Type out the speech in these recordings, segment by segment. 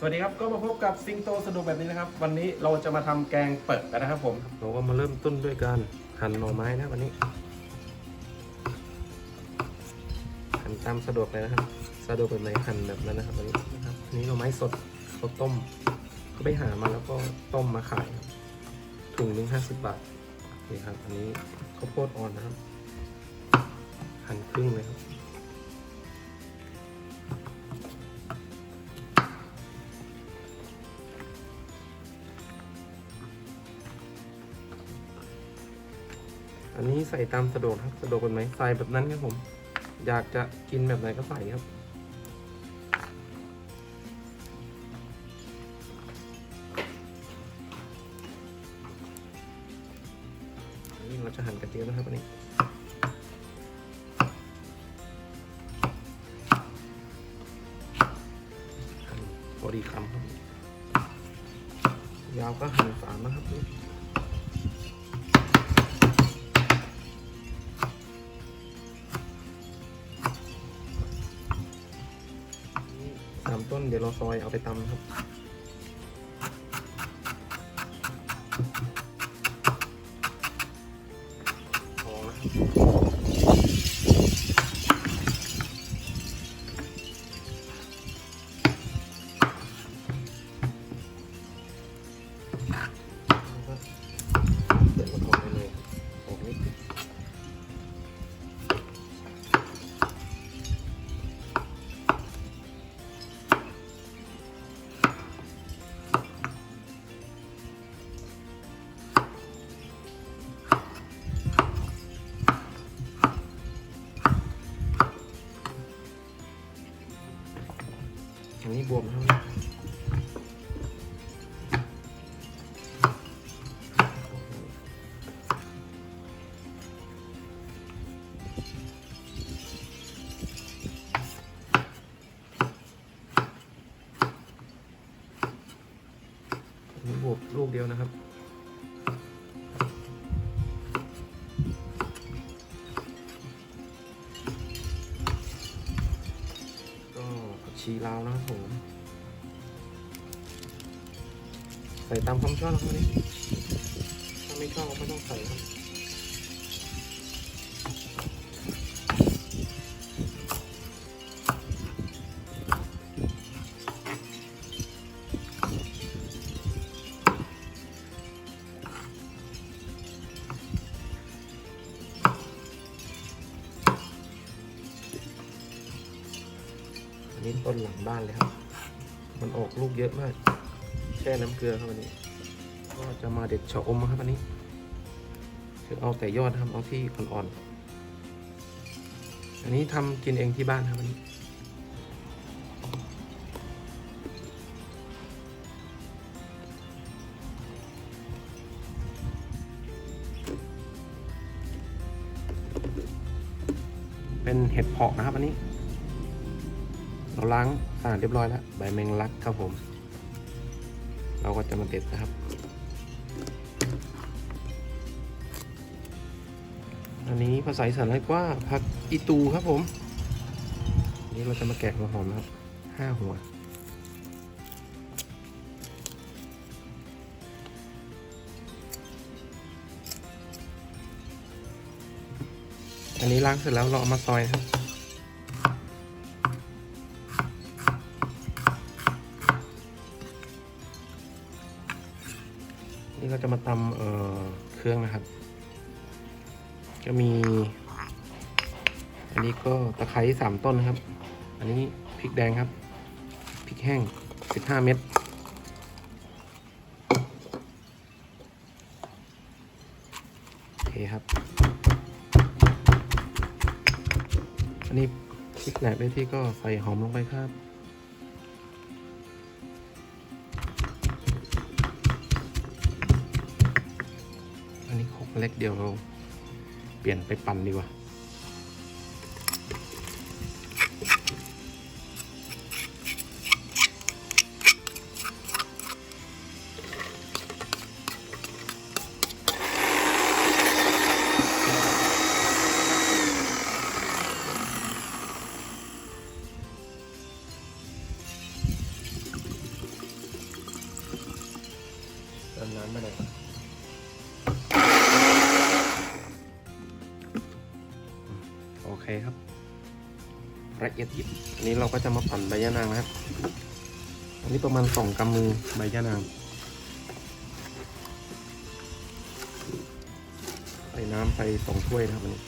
สวัสดีครับก็มาพบกับซิงโตสนุกแบบนี้นะครับ วันนี้เราจะมาทำแกงเปิดกันนะครับผมเราก็มาเริ่มต้นด้วยการหั่นหน่อไม้นะวันนี้หั่นตามสะดวกเลยนะครับ สะดวกแบบไหนหั่นแบบนั้นนะครับวันนี้นะครับนนี้หน่อไม้สดเขาต้มเขาไปหามาแล้วก็ต้มมาขายถุงหนึ่งห้าสิบบาทนี่ครับอันนี้ข้าวโพดอ่อนนะครับหั่นครึ่งเลยครับ ใส่ตามสะดวกครับ สะดวกแบบไหนใส่แบบนั้นครับผม อยากจะกินแบบไหนก็ใส่ครับนนี้เราจะหั่นกระเทียมนะครับอันนี้พอดีคำครับยาวก็หั่นสามนะครับ ซอยเอาไปตำครับ มีบวบลูกเดียวนะครับ ก็ผักชีลาวนะครับผม ใส่ตามความชอบนะครับนนี้ถ้าไม่ชอบก็ไม่ต้องใส่ครับ หลังบ้านเลยครับ มันออกลูกเยอะมาก แช่น้ำเกลือครับอันนี้ ก็จะมาเด็ดชะอมครับอันนี้ คือเอาแต่ยอดนะครับเอาที่อ่อนๆ อันนี้ทำกินเองที่บ้านครับอันนี้เป็นเห็ดเพาะนะครับอันนี้ เราล้างสะอาดเรียบร้อยแล้วใบแมงลักครับผม เราก็จะมาเด็ดนะครับอันนี้ภาษาอีสานเรียกว่าผักอีตูครับผม นี้เราจะมาแกะหัวหอมนะครับห้าหัว อันนี้ล้างเสร็จแล้วเราเอามาซอยครับ นี่เราจะมาตำเเครื่องนะครับ ก็มี อันนี้ก็ตะไคร้สามต้นครับ อันนี้พริกแดงครับพริกแห้งสิบห้าเม็ดโอเคครับ อันนี้พริกแหลกได้ที่ก็ใส่หอมลงไปครับ เล็กเดียวเราเปลี่ยนไปปั่นดีกว่า ตอนนั้นไม่ได้ คครับ ละเอียดยิบอันนี้เราก็จะมาปั่นใบยะนางนะครับ อันนี้ประมาณสองกำมือใบยะนางใส่น้ำไปสองถ้วยนะครับอันนี้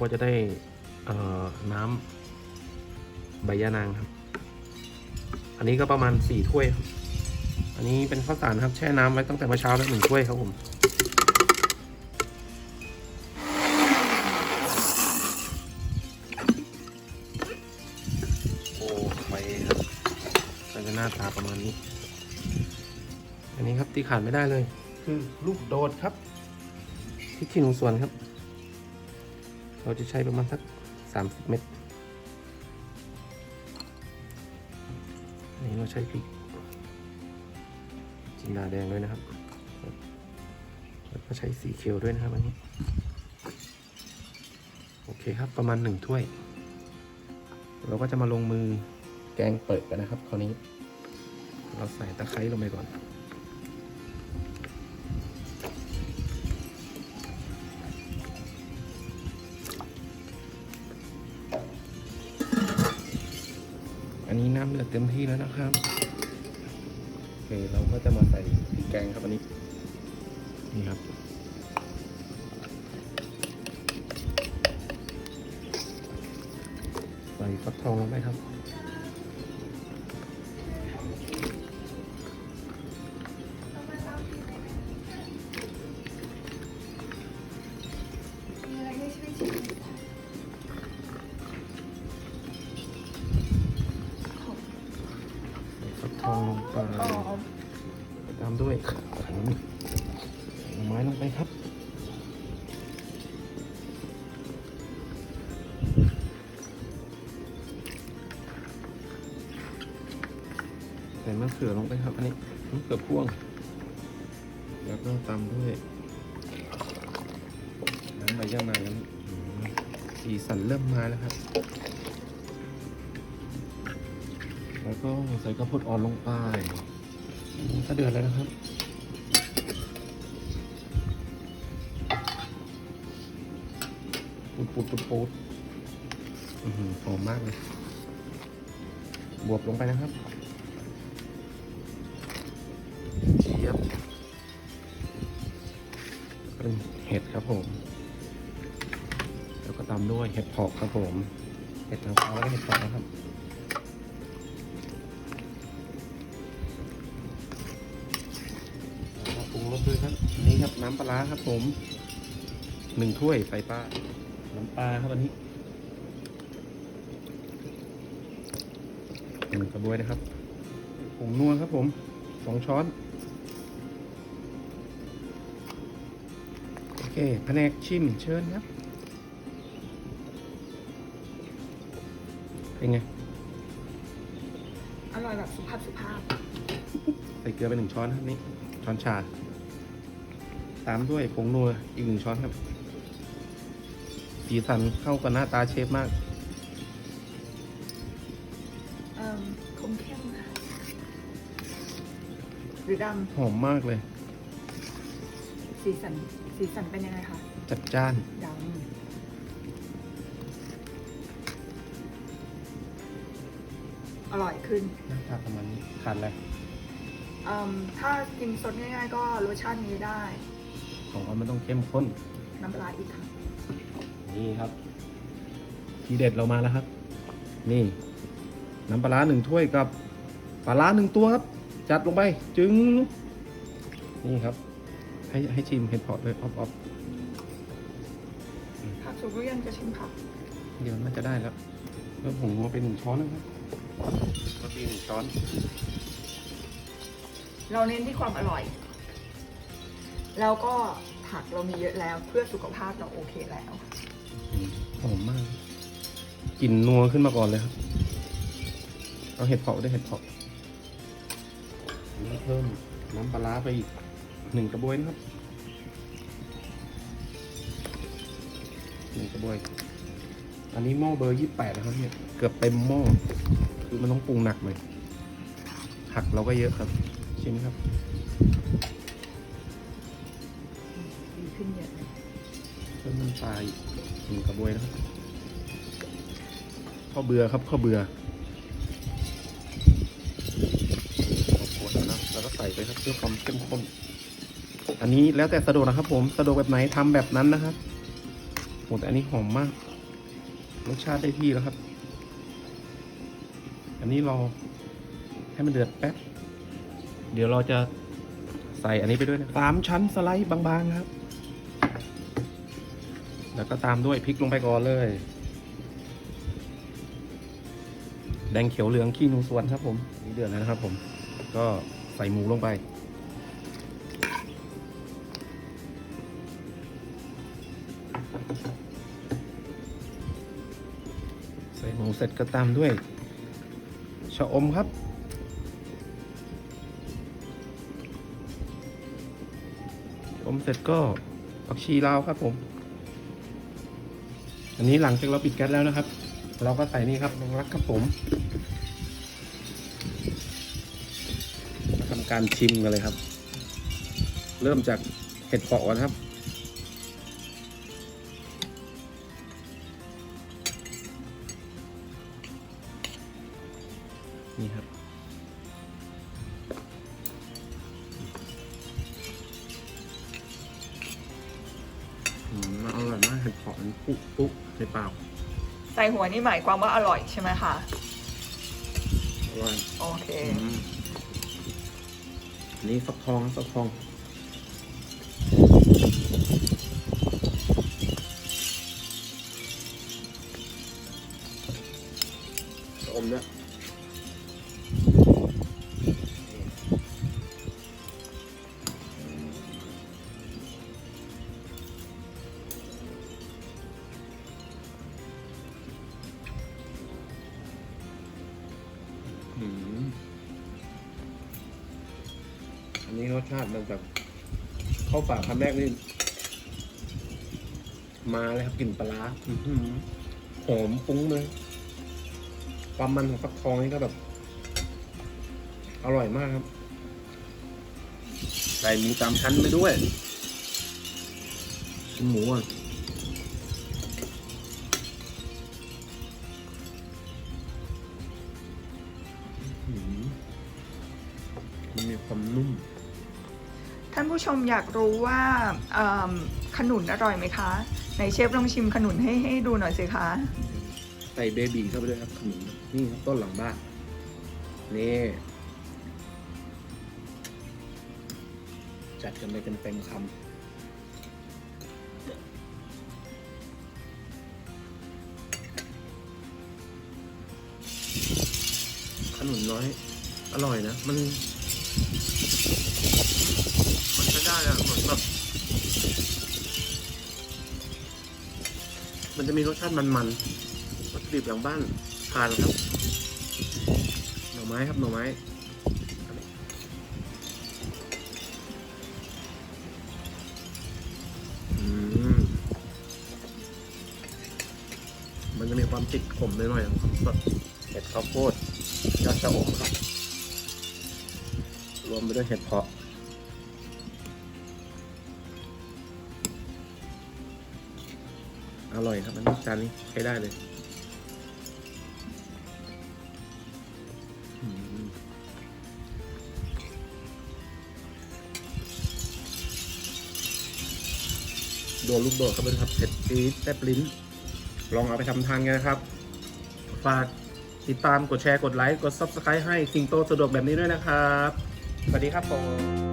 ก็จะได้เอ่อน้ำใบยะนางครับ อันนี้ก็ประมาณสี่ถ้วยครับ อันนี้เป็นข้าวสารครับแช่น้ำไว้ตั้งแต่เมื่อเช้าแล้วหนึ่งถ้วยครับผมโอ้ไปครับก็จะหน้าตาประมาณนี้ อันนี้ครับที่ขาดไม่ได้เลย คือลูกโดดครับพริกขี้หนูสวนครับ เราจะใช้ประมาณสักสามสิบเม็ดนนี้เราใช้พริกจินดาแดงด้วยนะครับ แล้วก็ใช้สีเขียวด้วยนะครับอันนี้ โอเคครับประมาณหนึ่งถ้วย เราก็จะมาลงมือแกงเปิดกันนะครับ คราวนี้ เราใส่ตะไคร้ลงไปก่อน เดือดเต็มที่แล้วนะครับโอเคเราก็จะมาใส่พริกแกงครับอันนี้นี่ครับใส่ฟักทองลงไปครับ ไม้ลงไปครับใส่มะเขือลงไปครับอันนี้มะเขือพ่วง แล้วก็ตามด้วยน้ำใบย่านางอันนี้อืมสีสันเริ่มมาแล้วครับ แล้วก็ใส่ข้าวโพดอ่อนลงไปก็เดือดแล้วนะครับ ปูดปูดปูดหอมมากเลย บวบลงไปนะครับเชียบเป็นเห็ดครับผม แล้วก็ตามด้วยเห็ดผาะครับผม เห็ดนางฟ้าแล้วก็เห็ดเผาะนะครับปรุงรสด้วยครับ นี่ครับน้ำปลาร้าครับผม หนึ่งถ้วยใส่ปลา น้ำปลาครับอันนี้หนึ่งกระบวยนะครับผงนัวครับผมสองช้อน โอเคแผนกชิมเชิญครับ เป็นไง อร่อยแบบสุภาพสุภาพ ใส่เกลือไปหนึ่งช้อนครับนี่ ช้อนชา ตามด้วยผงนัวอีกหนึ่งช้อนครับ สีสันเข้ากับหน้าตาเชฟมาก เอ่มคมเข้มค่ะหรือดหอมมากเลยำสีสัน สีสันเป็นยังไงคะจัดจ้าน ดำอร่อยขึ้น หน้าตาประมาณนี้ขาดอะไรเอิ่มถ้ากินสดง่ายๆ ก็รสชาตินี้ได้ ของเราไม่ต้องเข้มข้น น้ำปลาอีกค่ะ นี่ครับ ทีเด็ดเรามาแล้วครับ นี่ น้ำปลาร้าหนึ่งถ้วยกับปลาร้าหนึ่งตัวครับ จัดลงไป จึง นี่ครับ ให้ให้ชิมเห็ดเพาะเลยออฟออฟผักสุกหรือยังจะชิมผักเดี๋ยวน่าจะได้แล้วเพิ่มผงนัวไปหนึ่งช้อนนะครับก็ตีหนึ่งช้อน เราเน้นที่ความอร่อย แล้วก็ผักเรามีเยอะแล้วเพื่อสุขภาพเราโอเคแล้วอืม หอมมากกลิ่นนัวขึ้นมาก่อนเลยครับ เอาเห็ดเผาได้วยเห็ดเผาอันนี้เพิ่มน้ำปลาร้าไปอีกหนึ่งกระบวยนะครับหนึ่งกระบวย อันนี้หม้อเบอร์ยี่แปดนะครับเนี่ยเกือบเต็มหม้อคือมันต้องปรุงหนักเลยผักเราก็เยอะครับชิมครับดีขึ้นเยอะเลยเพิ่มน้ำปลาอีก หนึ่งกระบวยนะข้าวเบื่อครับข้าวเบื่อขวดนะแล้วก็ใส่ไปครับเพื่อความเข้มข้นอันนี้แล้วแต่สะดวกนะครับ ผมสะดวกแบบไหนทำแบบนั้นนะครับโหแต่อันนี้หอมมากรสชาติได้ที่แล้วครับ อันนี้รอให้มันเดือดแป๊บ เดี๋ยวเราจะใส่อันนี้ไปด้วยนะสามชั้นสไลด์บางๆครับ แล้วก็ตามด้วยพริกลงไปก่อนเลย แดงเขียวเหลืองขี้นูสวนครับผมนี่เดือดแล้วนะครับผม ก็ใส่หมูลงไปใส่หมูเสร็จก็ตามด้วยชะอมครับ ชะอมเสร็จก็ผักชีลาวครับผม อันนี้หลังจากเราปิดแก๊สแล้วนะครับ เราก็ใส่นี่ครับลงรักครับผมทำการชิมกันเลยครับ เริ่มจากเห็ดเปาะก่อนครับ ใส่หัวนี่หมายความว่าอร่อยใช่ไหมคะ อร่อยโอเค อืมอันนี้ฟักทองฟักทอง นนี้รสชาติมันแบบเข้าปากคำแรกนี่มาเลยครับกลิ่นปลาร้าอื้อหือหอมฟุ้งเลยความมันของฟักทองนี่ก็แบบ อร่อยมากครับใส่หมูสามชั้นไปด้วยชิ้นหมูอะ ผู้ชมอยากรู้ว่าขนุนอร่อยไหมคะไหนเชฟลองชิมขนุนให้ให้ดูหน่อยสิคะ ใส่เบบีเข้าไปด้วยครับขนมนี่ครับต้นหลังบ้านนี่จัดกันไปเป็นเต็มคำขนุนน้อย อร่อยนะ มัน ได้อะเหมือนแบบมันจะมีรสชาติมันๆวัตถุดิบหลังบ้านทานครับ หน่อไม้ครับหน่อไม้อืมมันจะมีความติดขมหน่อยๆของความสดเห็ดข้าวโพดยอดชะอมครับ รวมไปด้วยเห็ดเพาะ อร่อยครับอันนี้จานนี้ใช้ได้เลยโดนลูกโดดเข้าไปเลยครับเผ็ดจี๊ดแซ่บลิ้น ลองเอาไปทำทานกันนะครับ ฝากติดตามกดแชร์กดไลค์ กด Subscribe ให้สิงโตสะดวกแบบนี้ด้วยนะครับ สวัสดีครับผม